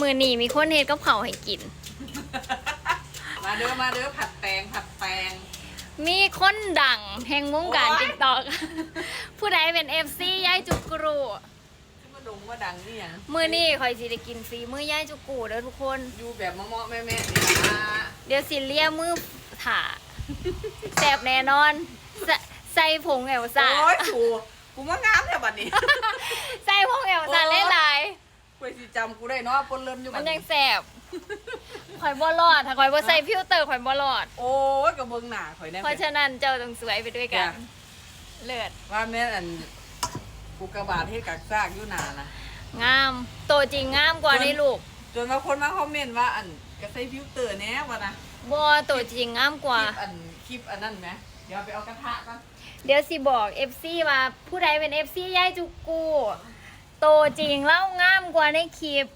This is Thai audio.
มือนี่มีคนเฮ็ดกับเขาวให้กิน มาเด้อมาเด้อผัดแตงผัดแตง มีคนดังแห่งวงการโอ๊ย ติ๊กตอกผู้ใดเป็น FC ยายจุกรูที่มาดงมาดังนี่หยังมือนี่คอยสิได้กินฟรีมือยายจุกูเด้อทุกคน อยู่แบบเมาะๆแม่ๆนี่นะเดี๋ยวสิเลียมือถ่าแสบแน่นอนใส่ใส่ผงเอลซ่าโอ้ยถูกูมางามแถวบัดนี้ ใส่ผงเอลซ่า โอ๊ย หลาย กู สิจำกูได้เนาะปนเริ่มอยู่ๆบัมัดนนี้ยังแสบข่อยบ่รอดถ้าข่อยบ่ใส่ฟิลเตอร์ข่อยบ่รอด โอ้ยกับเบิ่งหน้าข่อยแน่เพราะฉะนั้นเจ้าต้องสวยไปด้วยกันจ้ะเลิศว่าแม่นอันกูกระบาดให้กักซากอยู่หนานะงามโตจริงงามกว่าในลูกจนมาคนมาคอมเมนต์ว่าอันกระใส่ฟิลเตอร์แน่วะนะบ่โตจริงงามกคว่า ลิปอันคลิปอันนั้นไหมเดี๋ยวไปเอากระทะก่อนเดี๋ยวสิบอก FC ว่าผู้ใดเป็น FC ยายจุกูโตจริงเล่าง่ามกว่าในคลิป